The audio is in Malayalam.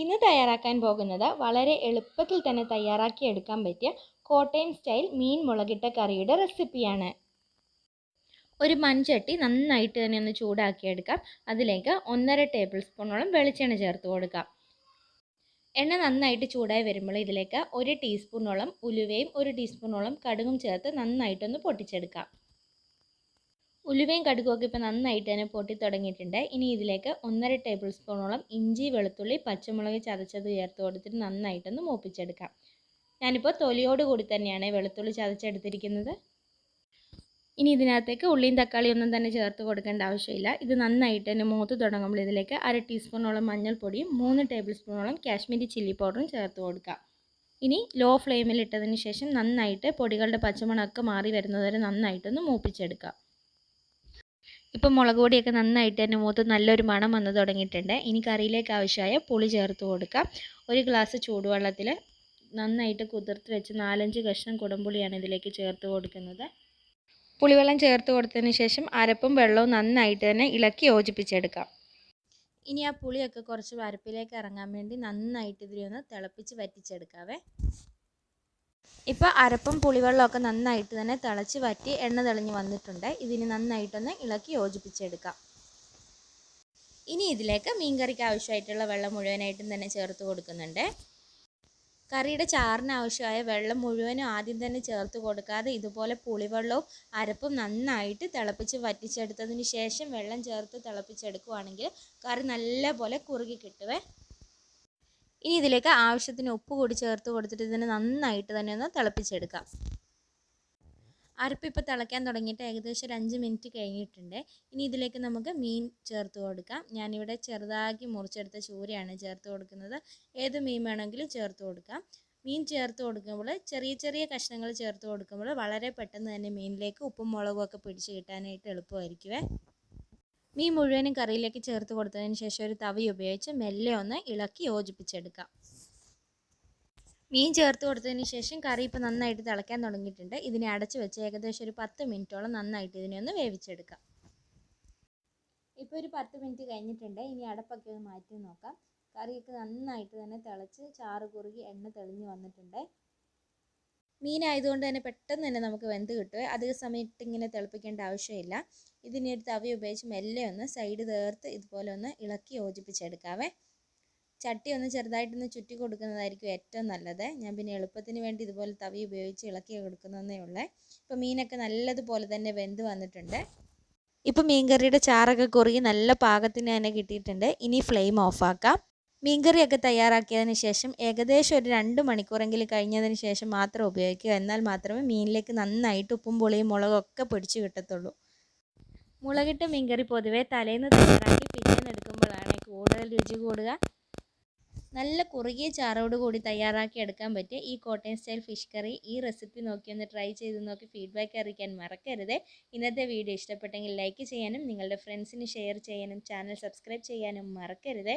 ഇന്ന് തയ്യാറാക്കാൻ പോകുന്നത് വളരെ എളുപ്പത്തിൽ തന്നെ തയ്യാറാക്കി എടുക്കാൻ പറ്റിയ കോട്ടയം സ്റ്റൈൽ മീൻ മുളകിട്ട കറിയുടെ റെസിപ്പിയാണ്. ഒരു മൺചട്ടി നന്നായിട്ട് തന്നെ ഒന്ന് ചൂടാക്കിയെടുക്കാം അതിലേക്ക് ഒന്നര ടേബിൾ സ്പൂണോളം വെളിച്ചെണ്ണ ചേർത്ത് കൊടുക്കാം. എണ്ണ നന്നായിട്ട് ചൂടായി വരുമ്പോൾ ഇതിലേക്ക് ഒരു ടീസ്പൂണോളം ഉലുവയും ഒരു ടീസ്പൂണോളം കടുകും ചേർത്ത് നന്നായിട്ടൊന്ന് പൊട്ടിച്ചെടുക്കാം. ഉലുവയും കടുകുമൊക്കെ ഇപ്പോൾ നന്നായിട്ട് തന്നെ പൊട്ടി തുടങ്ങിയിട്ടുണ്ട്. ഇനി ഇതിലേക്ക് ഒന്നര ടേബിൾ സ്പൂണോളം ഇഞ്ചി വെളുത്തുള്ളി പച്ചമുളക് ചതച്ചത് ചേർത്ത് കൊടുത്തിട്ട് നന്നായിട്ടൊന്ന് മൂപ്പിച്ചെടുക്കാം. ഞാനിപ്പോൾ തൊലിയോട് കൂടി തന്നെയാണ് വെളുത്തുള്ളി ചതച്ചെടുത്തിരിക്കുന്നത്. ഇനി ഇതിനകത്തേക്ക് ഉള്ളിയും തക്കാളിയും ഒന്നും തന്നെ ചേർത്ത് കൊടുക്കേണ്ട ആവശ്യമില്ല. ഇത് നന്നായിട്ട് തന്നെ മൂത്ത് തുടങ്ങുമ്പോൾ ഇതിലേക്ക് അര ടീസ്പൂണോളം മഞ്ഞൾപ്പൊടിയും മൂന്ന് ടേബിൾ സ്പൂണോളം കാശ്മീരി ചില്ലി പൗഡറും ചേർത്ത് കൊടുക്കാം. ഇനി ലോ ഫ്ലെയിമിൽ ഇട്ടതിന് ശേഷം നന്നായിട്ട് പൊടികളുടെ പച്ചമണമൊക്കെ മാറി വരുന്നതുവരെ നന്നായിട്ടൊന്ന് മൂപ്പിച്ചെടുക്കാം. ഇപ്പം മുളക് പൊടിയൊക്കെ നന്നായിട്ട് തന്നെ മൂത്ത് നല്ലൊരു മണം വന്ന് തുടങ്ങിയിട്ടുണ്ട്. ഇനി കറിയിലേക്ക് ആവശ്യമായ പുളി ചേർത്ത് കൊടുക്കാം. ഒരു ഗ്ലാസ് ചൂടുവെള്ളത്തിൽ നന്നായിട്ട് കുതിർത്ത് വെച്ച് നാലഞ്ച് കഷ്ണം കുടംപുളിയാണ് ഇതിലേക്ക് ചേർത്ത് കൊടുക്കുന്നത്. പുളിവെള്ളം ചേർത്ത് കൊടുത്തതിന് ശേഷം അരപ്പും വെള്ളവും നന്നായിട്ട് തന്നെ ഇളക്കി യോജിപ്പിച്ചെടുക്കാം. ഇനി ആ പുളിയൊക്കെ കുറച്ച് വരപ്പിലേക്ക് ഇറങ്ങാൻ വേണ്ടി നന്നായിട്ട് ഇതിലൊന്ന് തിളപ്പിച്ച് വറ്റിച്ചെടുക്കാവേ. ഇപ്പോൾ അരപ്പും പുളിവെള്ളമൊക്കെ നന്നായിട്ട് തന്നെ തിളച്ച് വറ്റി എണ്ണ തെളിഞ്ഞ് വന്നിട്ടുണ്ട്. ഇതിന് നന്നായിട്ടൊന്ന് ഇളക്കി യോജിപ്പിച്ചെടുക്കാം. ഇനി ഇതിലേക്ക് മീൻകറിക്ക് ആവശ്യമായിട്ടുള്ള വെള്ളം മുഴുവനായിട്ടും തന്നെ ചേർത്ത് കൊടുക്കുന്നുണ്ട്. കറിയുടെ ചാറിന് ആവശ്യമായ വെള്ളം മുഴുവനും ആദ്യം തന്നെ ചേർത്ത് കൊടുക്കാതെ ഇതുപോലെ പുളിവെള്ളവും അരപ്പും നന്നായിട്ട് തിളപ്പിച്ച് വറ്റിച്ചെടുത്തതിന് ശേഷം വെള്ളം ചേർത്ത് തിളപ്പിച്ചെടുക്കുവാണെങ്കിൽ കറി നല്ലപോലെ കുറുകി കിട്ടുവേ. ഇനി ഇതിലേക്ക് ആവശ്യത്തിന് ഉപ്പ് കൂടി ചേർത്ത് കൊടുത്തിട്ട് ഇതിനെ നന്നായിട്ട് തന്നെ ഒന്ന് തിളപ്പിച്ചെടുക്കാം. അരപ്പ് ഇപ്പോൾ തിളയ്ക്കാൻ തുടങ്ങിയിട്ട് ഏകദേശം ഒരു അഞ്ച് മിനിറ്റ് കഴിഞ്ഞിട്ടുണ്ട്. ഇനി ഇതിലേക്ക് നമുക്ക് മീൻ ചേർത്ത് കൊടുക്കാം. ഞാനിവിടെ ചെറുതാക്കി മുറിച്ചെടുത്ത ചൂരയാണ് ചേർത്ത് കൊടുക്കുന്നത്. ഏത് മീൻ വേണമെങ്കിലും ചേർത്ത് കൊടുക്കാം. മീൻ ചേർത്ത് കൊടുക്കുമ്പോൾ ചെറിയ ചെറിയ കഷ്ണങ്ങൾ ചേർത്ത് കൊടുക്കുമ്പോൾ വളരെ പെട്ടെന്ന് തന്നെ മീനിലേക്ക് ഉപ്പും മുളകും ഒക്കെ പിടിച്ച് കിട്ടാനായിട്ട് എളുപ്പമായിരിക്കുമേ മീൻ മുഴുവനും കറിയിലേക്ക് ചേർത്ത് കൊടുത്തതിന് ശേഷം ഒരു തവി ഉപയോഗിച്ച് മെല്ലെ ഒന്ന് ഇളക്കി യോജിപ്പിച്ചെടുക്കാം. മീൻ ചേർത്ത് കൊടുത്തതിന് ശേഷം കറി ഇപ്പോൾ നന്നായിട്ട് തിളയ്ക്കാൻ തുടങ്ങിയിട്ടുണ്ട്. ഇതിനെ അടച്ച് വെച്ച് ഏകദേശം ഒരു പത്ത് മിനിറ്റോളം നന്നായിട്ട് ഇതിനെ ഒന്ന് വേവിച്ചെടുക്കാം. ഇപ്പോൾ ഒരു പത്ത് മിനിറ്റ് കഴിഞ്ഞിട്ടുണ്ട്. ഇനി അടപ്പൊക്കെ ഒന്ന് മാറ്റി നോക്കാം. കറിയൊക്കെ നന്നായിട്ട് തന്നെ തിളച്ച് ചാറ് കുറുകി എണ്ണ തെളിഞ്ഞ് വന്നിട്ടുണ്ട്. മീനായതുകൊണ്ട് തന്നെ പെട്ടെന്ന് തന്നെ നമുക്ക് വെന്ത് കിട്ടും. അധിക സമയത്ത് ഇങ്ങനെ തിളപ്പിക്കേണ്ട ആവശ്യമില്ല. ഇതിനെ ഒരു തവി ഉപയോഗിച്ച് മെല്ലെ ഒന്ന് സൈഡ് തേർത്ത് ഇതുപോലെ ഒന്ന് ഇളക്കി യോജിപ്പിച്ചെടുക്കാവേ. ചട്ടി ഒന്ന് ചെറുതായിട്ടൊന്ന് ചുറ്റി കൊടുക്കുന്നതായിരിക്കും ഏറ്റവും നല്ലത്. ഞാൻ പിന്നെ എളുപ്പത്തിന് വേണ്ടി ഇതുപോലെ തവി ഉപയോഗിച്ച് ഇളക്കി കൊടുക്കുന്നതേ ഉള്ളേ. ഇപ്പോൾ മീനൊക്കെ നല്ലതുപോലെ തന്നെ വെന്ത് വന്നിട്ടുണ്ട്. ഇപ്പോൾ മീൻകറിയുടെ ചാറൊക്കെ കുറുകി നല്ല പാകത്തിന് തന്നെ കിട്ടിയിട്ടുണ്ട്. ഇനി ഫ്ലെയിം ഓഫാക്കാം മീൻകറിയൊക്കെ തയ്യാറാക്കിയതിന് ശേഷം ഏകദേശം ഒരു രണ്ട് മണിക്കൂറെങ്കിലും കഴിഞ്ഞതിന് ശേഷം മാത്രം ഉപയോഗിക്കുക. എന്നാൽ മാത്രമേ മീനിലേക്ക് നന്നായിട്ട് ഉപ്പും പുളിയും മുളകൊക്കെ പിടിച്ചു കിട്ടത്തുള്ളൂ. മുളകിട്ട മീൻകറി പൊതുവേ തലേന്ന് തയ്യാറാക്കി പിറ്റേന്ന് എടുക്കുമ്പോഴാണ് കൂടുതൽ രുചി കൂടുക. നല്ല കുറുകിയ ചാറോട് കൂടി തയ്യാറാക്കി എടുക്കാൻ പറ്റിയ ഈ കോട്ടയം സ്റ്റൈൽ ഫിഷ് കറി ഈ റെസിപ്പി നോക്കി ഒന്ന് ട്രൈ ചെയ്ത് നോക്കി ഫീഡ്ബാക്ക് അറിയിക്കാൻ മറക്കരുത്. ഇന്നത്തെ വീഡിയോ ഇഷ്ടപ്പെട്ടെങ്കിൽ ലൈക്ക് ചെയ്യാനും നിങ്ങളുടെ ഫ്രണ്ട്സിന് ഷെയർ ചെയ്യാനും ചാനൽ സബ്സ്ക്രൈബ് ചെയ്യാനും മറക്കരുത്.